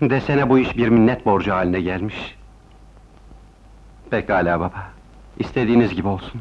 Desene bu iş bir minnet borcu haline gelmiş. Pekala baba. İstediğiniz gibi olsun.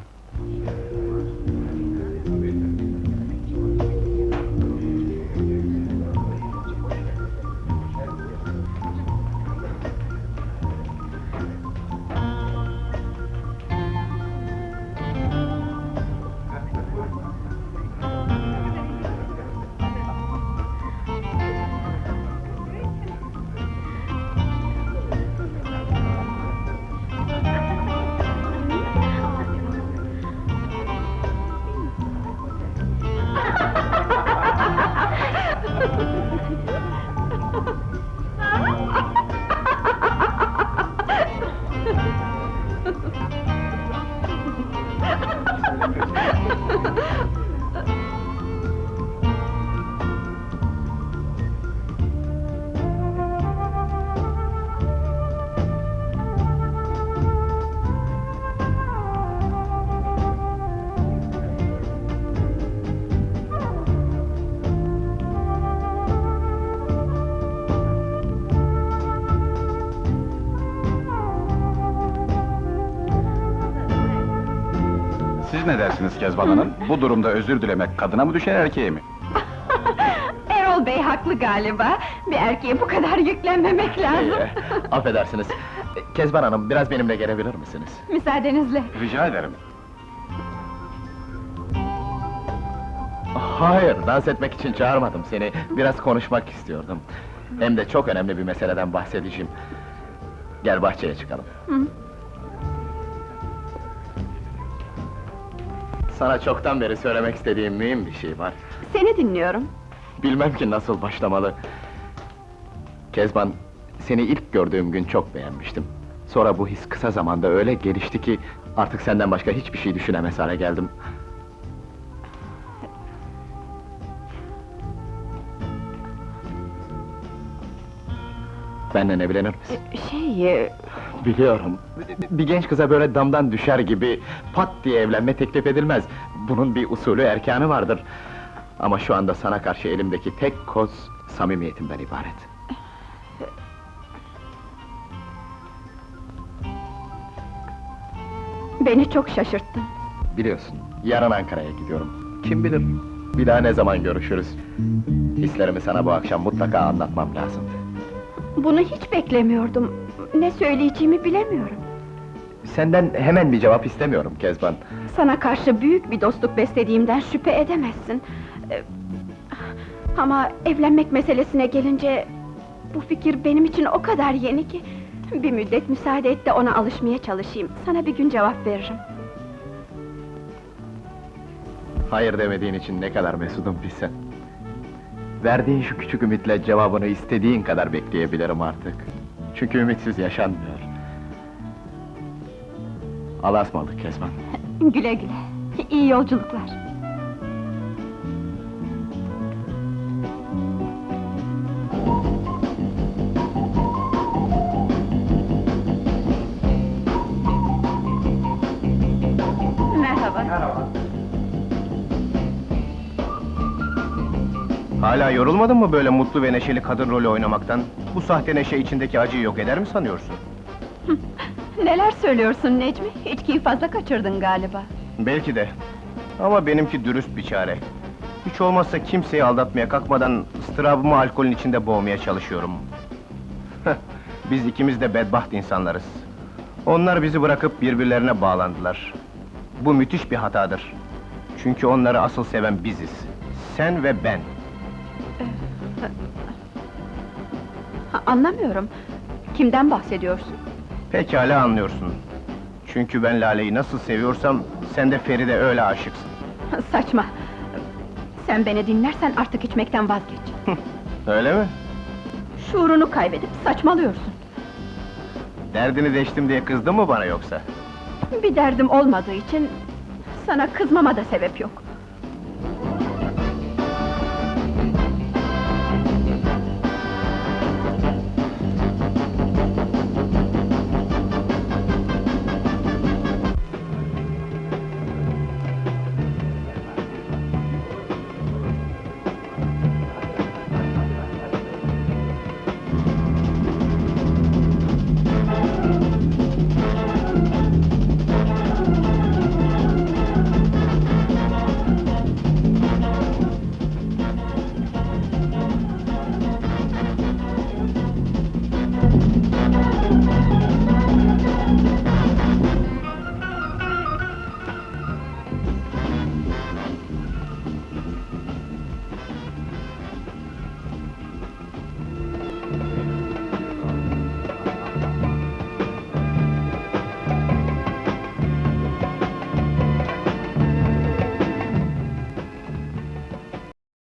Ne dersiniz Kezban Hanım? Bu durumda özür dilemek kadına mı düşer erkeğe mi? Erol Bey haklı galiba. Bir erkeğe bu kadar yüklenmemek lazım. Ee, affedersiniz. Kezban Hanım, biraz benimle gelebilir misiniz? Müsaadenizle. Rica ederim. Hayır, dans etmek için çağırmadım seni. Biraz konuşmak istiyordum. Hem de çok önemli bir meseleden bahsedeceğim. Gel bahçeye çıkalım. Hı. Sana çoktan beri söylemek istediğim mühim bir şey var. Seni dinliyorum. Bilmem ki nasıl başlamalı. Kezban, seni ilk gördüğüm gün çok beğenmiştim. Sonra bu his kısa zamanda öyle gelişti ki... ...artık senden başka hiçbir şey düşünemez hale geldim. Benle evlenir misin? Şey, e, Biliyorum. Bir genç kıza böyle damdan düşer gibi... ...pat diye evlenme teklif edilmez. Bunun bir usulü erkanı vardır. Ama şu anda sana karşı elimdeki tek koz... ...samimiyetimden ibaret. beni çok şaşırttın. Biliyorsun, yarın Ankara'ya gidiyorum. Kim bilir, bir daha ne zaman görüşürüz? Hislerimi sana bu akşam mutlaka anlatmam lazım. Bunu hiç beklemiyordum. Ne söyleyeceğimi bilemiyorum. Senden hemen bir cevap istemiyorum Kezban. Sana karşı büyük bir dostluk beslediğimden şüphe edemezsin. Ee, Ama evlenmek meselesine gelince... ...bu fikir benim için o kadar yeni ki... ...bir müddet müsaade et de ona alışmaya çalışayım. Sana bir gün cevap veririm. Hayır demediğin için ne kadar mesudum bilsen. Verdiğin şu küçük ümitle cevabını istediğin kadar bekleyebilirim artık. Çünkü ümitsiz yaşanmıyor. Allah'a ısmarladık Kezban. Güle güle. İyi yolculuklar. Hala yorulmadın mı böyle mutlu ve neşeli kadın rolü oynamaktan? Bu sahte neşe içindeki acıyı yok eder mi sanıyorsun? Neler söylüyorsun Necmi? İçkiyi fazla kaçırdın galiba. Belki de. Ama benimki dürüst bir çare. Hiç olmazsa kimseyi aldatmaya kalkmadan ıstırabımı alkolün içinde boğmaya çalışıyorum. Biz ikimiz de bedbaht insanlarız. Onlar bizi bırakıp birbirlerine bağlandılar. Bu müthiş bir hatadır. Çünkü onları asıl seven biziz. Sen ve ben. Anlamıyorum. Kimden bahsediyorsun? Pekala anlıyorsun. Çünkü ben Lale'yi nasıl seviyorsam, sen de Feride öyle aşıksın. Saçma. Sen beni dinlersen artık içmekten vazgeç. Öyle mi? Şuurunu kaybedip saçmalıyorsun. Derdini deştim diye kızdın mı bana yoksa? Bir derdim olmadığı için... ...sana kızmama da sebep yok.